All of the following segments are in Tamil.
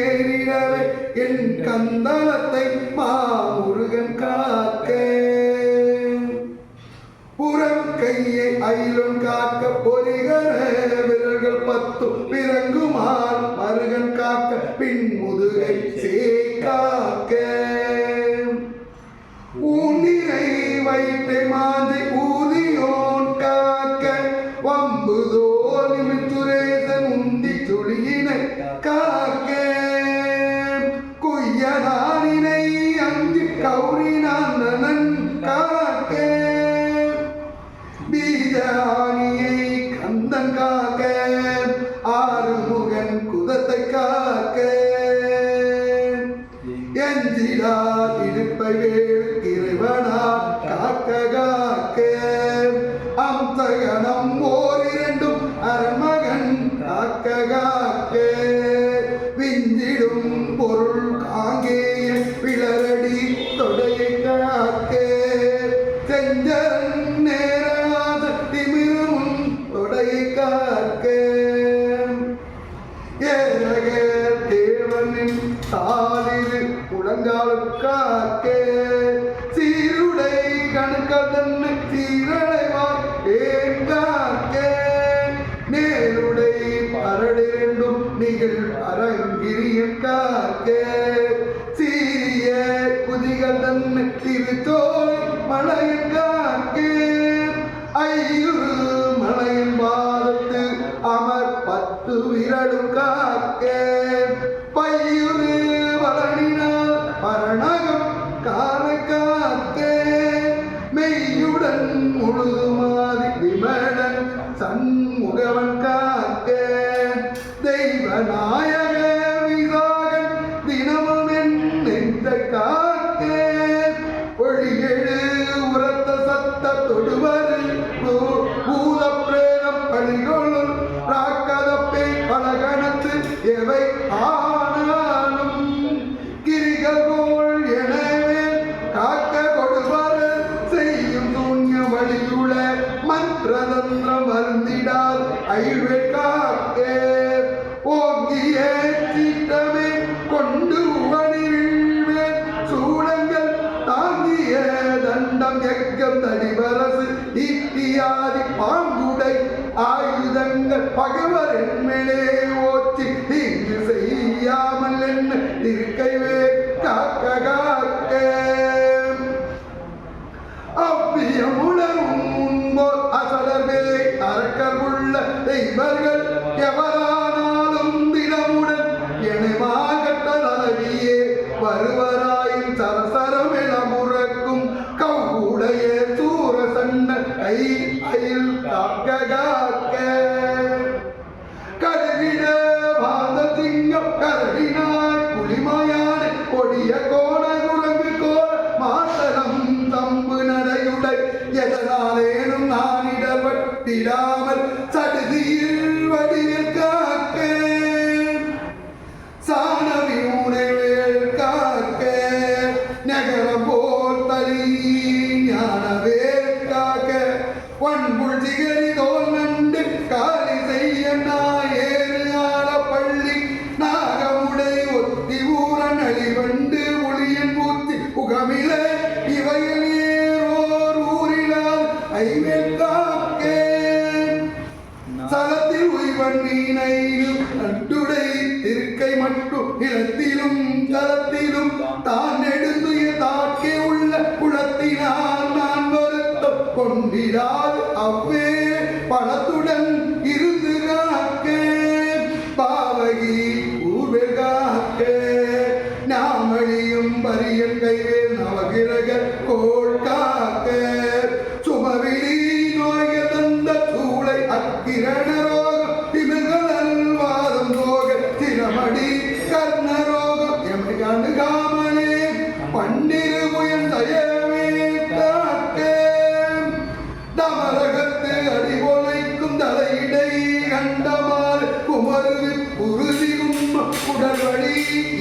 ஏறிடவே என் கந்தளத்தை மாமுருகன் காக்க புறம் கையை அயிலும் காக்க பொறிகர விரல்கள் பத்து பிறங்குமால் மருகன் காக்க பின் ஏரக தேவனின் தாளிரு முழங்காலுக்காக்க சீருடை கணுக்கதன் சீரழைவார் ஏங்காக்கே நேருடை பரடிரண்டும் நிகழ் அரங்கிரியம் காக்க சீரிய குதிகதன் திருத்தோய் மலையன் காக்க ஐயுறு பத்து விரலும் காக்க என் இருக்கைவே காக்க காக்க. அவ்வியமுணரும் முன்போர் அசலர்வே அரக்கமுள்ள இவர்கள் താനേനും നാനിടപെട്ടിടാമൽ ചടുതിയിൽ വടി சலத்தில் நண்டுடை திருக்கை மட்டும் நிலத்திலும் தளத்திலும் தான் எடுத்துய தாக்கே உள்ள குளத்தினால் நான் வருத்தம் கொண்டிடாது அவ்வே பணத்துடன் இருந்து காக்கே. பாவகி ஊர்வெகாக்கே நாமழியும் பரியன் கைவேல் நவகிரக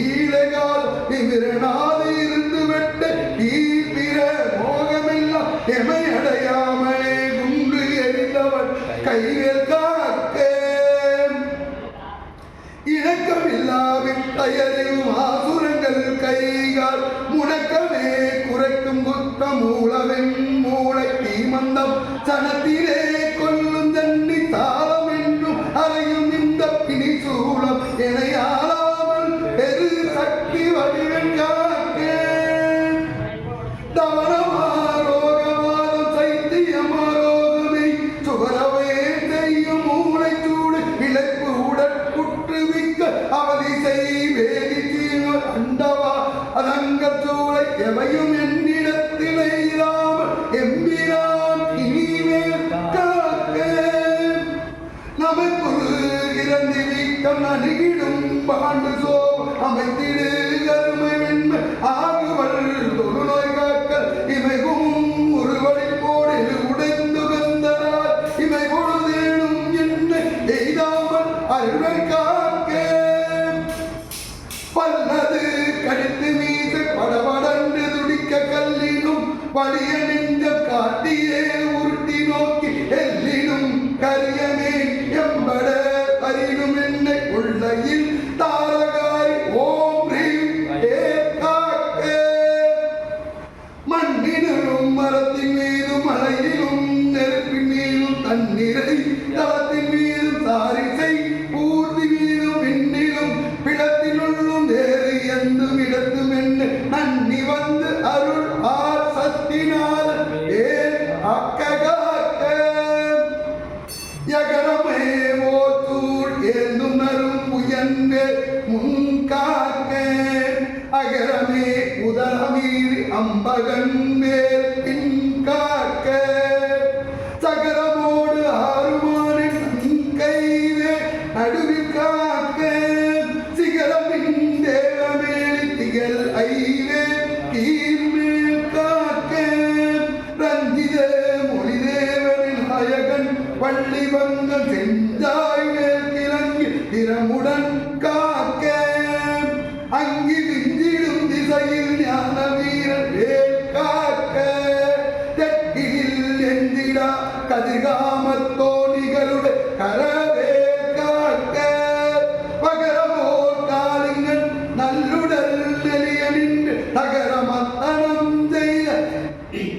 ஈழகால் நிமிரனாது இருந்து வெட்ட ஈவிர மோகமில்லாம் எமை அடையாமலே குண்டு எரிந்தவன் கையில் காக்கே இணக்கமில்லா விட்டயறியும் ஆசுரங்கள் கைகால் முடக்கமே குறைக்கும் குத்த மூலவெண் மூளை தீமந்தம் சனத்திய அதங்கத்தோளை எவையும் என்னிடத்தில் எய்தாமல் எம்பிரான் இனிமேல் காக்க. நமக்கு இரண்டு வீக்கம் நடுகிடும் பாண்டு கரிய நீ எம்பட அறியும் என்னை உள்ளையில் தார அகரமே உதரமீறி அம்பகன் மேல் பின் காக்க. சகரமோடு ஆறுமானின் கைவே நடுவில் காக்க. சிகரமின் தேவமேல் திகழ் ஐவே கீழ்மேல் காக்க. ரஞ்சித மொழிதேவனின் அயகன் பள்ளி வந்த சென்று കതിക കതികാമത്തോടികളുടെ കരവേക്കാക്ക് പകരമോർക്കാലിങ്ങൾ നല്ലുടലിയണിന്റെ തകരമത്തനം ചെയ്യ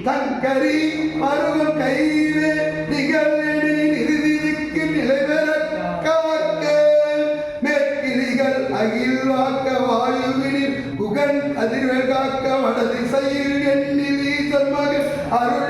തങ്കരി മറുകൾ കൈവേ നികളിൽ ഇരുതിരിക്കും നിലവരക്കാർക്ക് മെക്കിരികൾ അകിൽവാക്ക വായുവിനിൽ കുകൻ അതിർവേകാക്ക വടതിസയിൽ എണ്ണി വീതമകൾ അരുൾ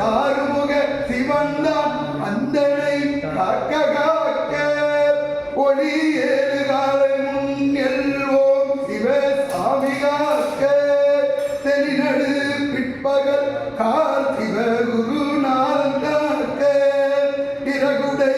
ஆறுமுக சிவந்தான் அந்தனை காக்க காக்க ஒளி ஏழு காலமும் எல்வோம் சிவ சாமி காக்க. தெளிநடு பிற்பகல் கால் சிவ குரு நாள் காக்க. இறகுடை